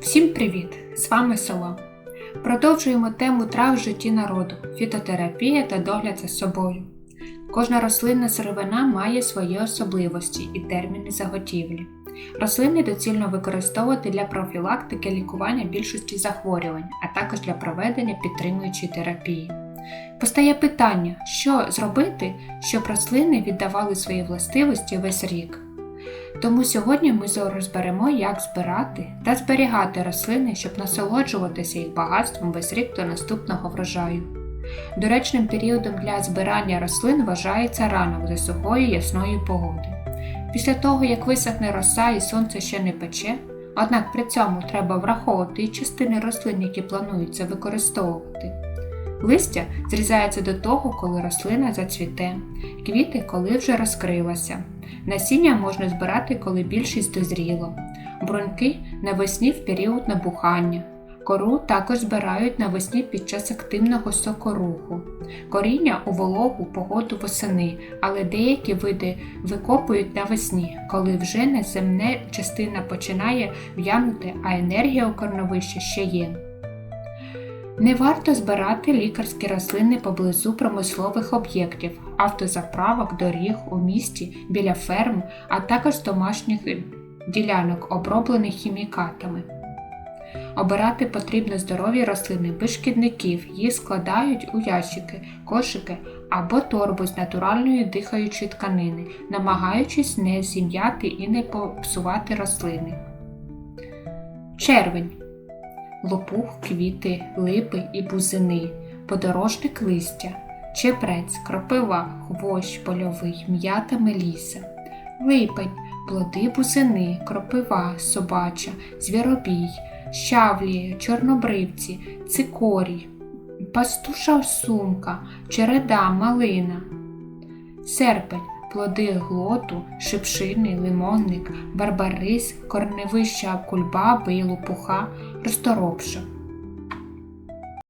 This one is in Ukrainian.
Всім привіт! З вами село. Продовжуємо тему трав в житті народу, фітотерапія та догляд за собою. Кожна рослинна сировина має свої особливості і терміни заготівлі. Рослини доцільно використовувати для профілактики лікування більшості захворювань, а також для проведення підтримуючої терапії. Постає питання, що зробити, щоб рослини віддавали свої властивості весь рік. Тому сьогодні ми розберемо, як збирати та зберігати рослини, щоб насолоджуватися їх багатством весь рік до наступного врожаю. Доречним періодом для збирання рослин вважається ранок за сухої ясної погоди. Після того, як висохне роса і сонце ще не пече, однак при цьому треба враховувати і частини рослин, які плануються використовувати. Листя зрізається до того, коли рослина зацвіте, квіти, коли вже розкрилася. Насіння можна збирати, коли більшість дозріло, бруньки навесні в період набухання. Кору також збирають навесні під час активного сокоруху, коріння у вологу погоду восени, але деякі види викопують навесні, коли вже неземна частина починає в'янути, а енергія у корновища ще є. Не варто збирати лікарські рослини поблизу промислових об'єктів, автозаправок, доріг у місті, біля ферм, а також домашніх ділянок, оброблених хімікатами. Обирати потрібно здорові рослини без шкідників, їх складають у ящики, кошики або торбу з натуральної дихаючої тканини, намагаючись не зім'яти і не попсувати рослини. Червень лопух, квіти, липи і бузини, подорожник листя, чебрець, кропива, хвощ польовий, м'ята меліса, липень, плоди бузини, кропива, собача, звіробій, щавлі, чорнобривці, цикорій, пастуша сумка, череда, малина, серпень, плоди глоту, шипшини, лимонник, барбарис, корневища кульбаби і лопуха, розторопша.